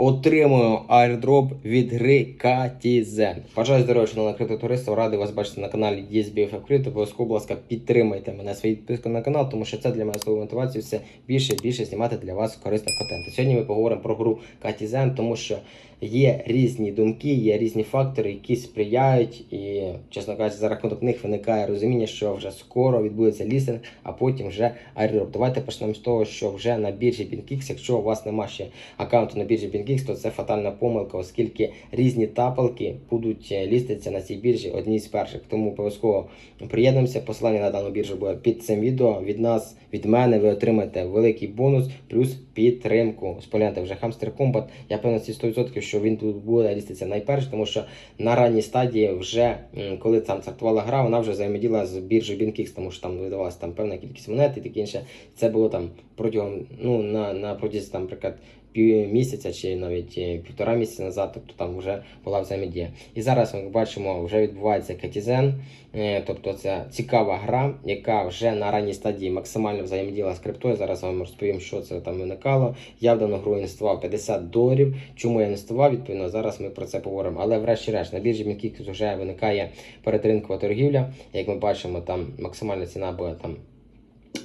отримую airdrop від гри Katizen. Бажаю здоров'я, шановне криптотуристів. Радий вас бачити на каналі DSBFF Crypto. Обов'язково, будь ласка, підтримайте мене своєю підпискою на канал, тому що це для мене свою мотивацію все більше і більше знімати для вас корисного контенту. Сьогодні ми поговоримо про гру Katizen, тому що є різні думки, є різні фактори, які сприяють, і, чесно кажучи, за рахунок них виникає розуміння, що вже скоро відбудеться лістинг, а потім вже airdrop. Давайте почнемо з того, що вже на біржі BinKix, якщо у вас немає ще аккаунту на біржі BinKix, то це фатальна помилка, оскільки різні тапалки будуть е, ліститися на цій біржі одні з перших. Тому обов'язково приєднуємося. Посилання на дану біржу буде під цим відео. Від нас, від мене, ви отримаєте великий бонус плюс підтримку. Спогляньте вже Hamster Combat. Я певний 100%, що він тут буде ліститися найперше, тому що на ранній стадії вже коли там стартувала гра, вона вже взаємоділа з біржею BinKix, тому що там видавалася там певна кількість монет і таке інше. Це було там протягом ну на, на протязі там, наприклад, місяця чи навіть е, півтора місяця назад, тобто там вже була взаємодія. І зараз ми бачимо, вже відбувається Катізен, е, тобто це цікава гра, яка вже на ранній стадії максимально взаємодіяла з криптою. Зараз вам розповім, що це там виникало. Я в дану гру інвестував 50 доларів. Чому я інвестував? Відповідно, зараз ми про це поговоримо. Але врешті-решт на біржі BinKix вже виникає передринкова торгівля. Як ми бачимо, там максимальна ціна буде там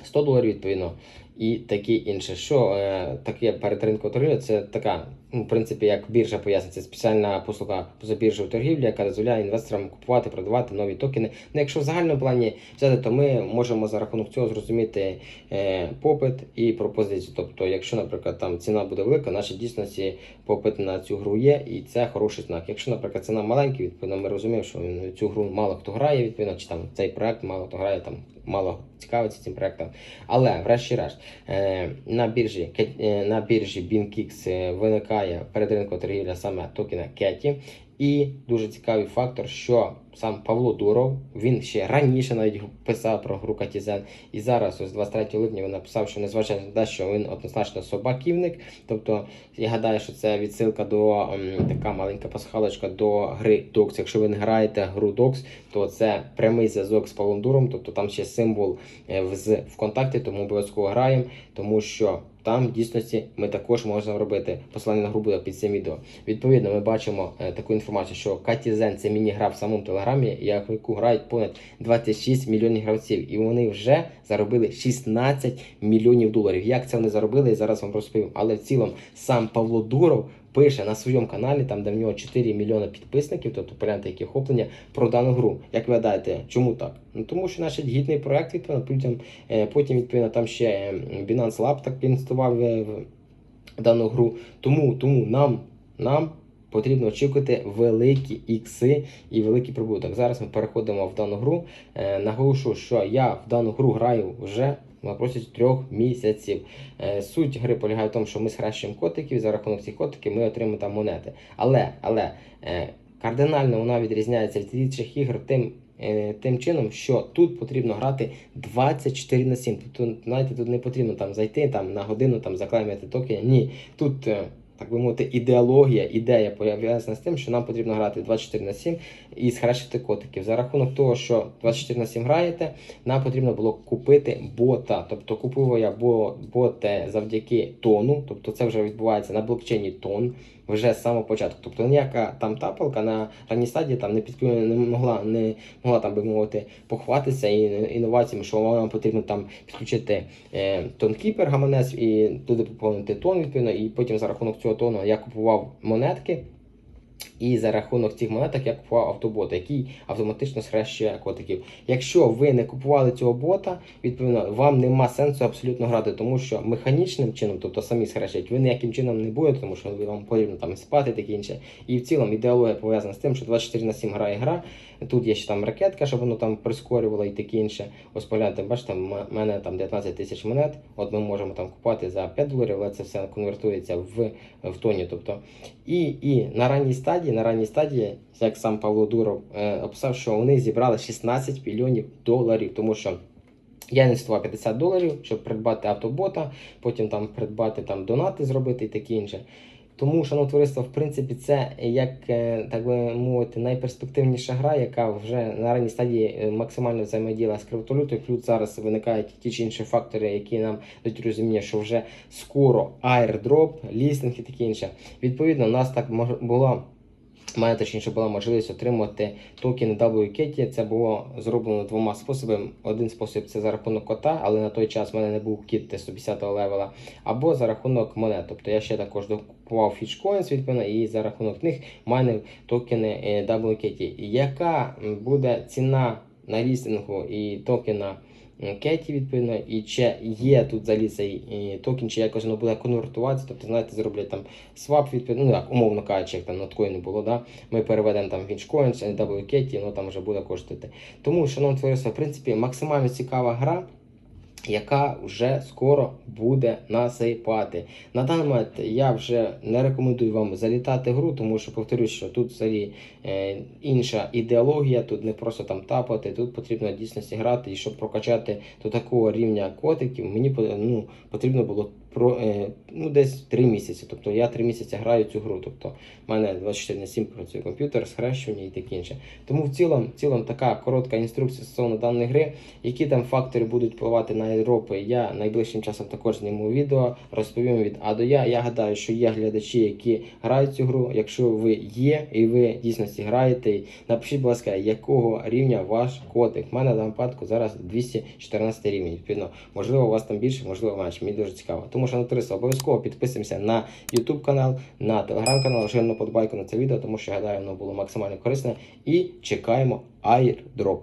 100 доларів відповідно. І таке інше. Що е, таке передринкова торгівля? Це така, ну, в принципі, як біржа пояснює, це спеціальна послуга позабіржової торгівлі, яка дозволяє інвесторам купувати, продавати нові токени. Ну, якщо в загальному плані взяти, то ми можемо за рахунок цього зрозуміти е, попит і пропозицію. Тобто, якщо, наприклад, там ціна буде велика, значить дійсності попит на цю гру є, і це хороший знак. Якщо, наприклад, ціна маленька, відповідно, ми розуміємо, що цю гру мало хто грає, відповідно, чи там цей проект мало хто грає, там мало цікавиться цим проектом. Але, врешті-решт, на біржі е, на біржі BinKix виникає перед ринком торгівля саме токена Кеті. І дуже цікавий фактор, що сам Павло Дуров, він ще раніше навіть писав про гру Катізен. І зараз, ось 23 липня, він написав, що незважаючи на те, що він однозначно собаківник. Тобто, я гадаю, що це відсилка до м, така маленька пасхалочка до гри Dox. Якщо ви не граєте гру Dox, то це прямий зв'язок з Павлом Дуром, тобто там ще символ е, з ВКонтакті, тому обов'язково граємо, тому що. Там в дійсності ми також можемо робити посилання на гру буде під цим відео. Відповідно, ми бачимо е, таку інформацію, що Катізен це міні-гра в самому телеграмі, як в яку грають понад 26 мільйонів гравців, і вони вже заробили 16 мільйонів доларів. Як це вони заробили, я зараз вам розповім. Але в цілому сам Павло Дуров пише на своєму каналі, там де в нього 4 мільйони підписників, тобто погляньте, які охоплення про дану гру. Як ви гадаєте, чому так? Ну тому що наш гідний проект відповідно, потім, е, потім відповідно там ще е, Binance Lab так інвестував е, дану гру. Тому, тому нам, нам потрібно очікувати великі ікси і великий прибуток. Зараз ми переходимо в дану гру. Е, наголошу, що я в дану гру граю вже на протязі трьох місяців. Е, Суть гри полягає в тому, що ми схрещуємо котиків, і за рахунок цих котиків ми отримуємо там монети. Але, але е, кардинально вона відрізняється від інших ігор тим. Тим чином, що тут потрібно грати 24 на 7. Тобто, знаєте, тут не потрібно там зайти там, на годину там, заклеймити токени. Ні. Тут, так би мовити, ідеологія, ідея пов'язана з тим, що нам потрібно грати 24 на 7 і схрещити котиків. За рахунок того, що 24 на 7 граєте, нам потрібно було купити бота. Тобто купував я бо- боти завдяки тону, тобто це вже відбувається на блокчейні тон вже з самого початку. Тобто ніяка там тапалка на ранній стадії там не підпи- не могла не могла там би мовити похватися і інноваціями, що вам потрібно там підключити е, тонкіпер гаманець і туди поповнити тон відповідно, і потім за рахунок цього тону я купував монетки. І за рахунок цих монеток я купував автобот, який автоматично схрещує котиків. Якщо ви не купували цього бота, відповідно, вам нема сенсу абсолютно грати, тому що механічним чином, тобто самі схрещать, ви ніяким чином не будете, тому що вам потрібно там спати таке інше. І в цілому ідеологія пов'язана з тим, що 24 на 7 грає гра. Тут є ще там ракетка, щоб воно там прискорювало і таке інше. Ось погляньте, бачите, в мене там 19 тисяч монет. От ми можемо там купувати за 5 доларів, але це все конвертується в, в тоні. Тобто, і, і на ранній стадії, на ранній стадії, як сам Павло Дуров е, описав, що вони зібрали 16 мільйонів доларів, тому що. Я інвестував 50 доларів, щоб придбати автобота, потім там придбати там донати зробити і таке інше. Тому, шановне товариство, в принципі, це як е, так би мовити, найперспективніша гра, яка вже на ранній стадії е, максимально взаємодіяла з криптовалютою. Плюс зараз виникають ті чи інші фактори, які нам дають розуміння, що вже скоро airdrop, лістинг і таке інше. Відповідно, у нас так мож- У мене точніше була можливість отримувати токени WKT. Це було зроблено двома способами. Один спосіб це за рахунок кота, але на той час в мене не був кіт 150 левела, або за рахунок монет. Тобто я ще також докупував фічкоїнс, відповідно, і за рахунок них майнив токени е, WKT. Яка буде ціна на лістингу і токена? Кеті, відповідно, і чи є тут взагалі цей токен, чи якось воно буде конвертуватися, тобто, знаєте, зроблять там свап, відповідно, ну як, умовно кажучи, як там ноткоїну було, да? ми переведемо там в NW WKT, воно там вже буде коштувати. Тому, шановні товариство, в принципі, максимально цікава гра, яка вже скоро буде насипати. На даний момент я вже не рекомендую вам залітати гру, тому що повторюсь, що тут взагалі е, інша ідеологія, тут не просто там тапати, тут потрібно дійсно грати. І щоб прокачати до такого рівня котиків, мені ну, потрібно було про, е, ну, десь 3 місяці. Тобто я 3 місяці граю цю гру. Тобто в мене 24 на 7 працює комп'ютер, схрещування і таке інше. Тому в цілому, в цілому така коротка інструкція стосовно даної гри. Які там фактори будуть впливати на Європи, я найближчим часом також зніму відео, розповім від А до Я. Я гадаю, що є глядачі, які грають цю гру. Якщо ви є і ви в дійсності граєте, напишіть, будь ласка, якого рівня ваш котик. У мене на випадку зараз 214 рівень. Відповідно, можливо, у вас там більше, можливо, менше. Мені дуже цікаво. Тому що на 300 обов'язково підписуємося на YouTube канал, на телеграм канал, Жирно подбайку на це відео, тому що гадаю, воно було максимально корисне. І чекаємо airdrop.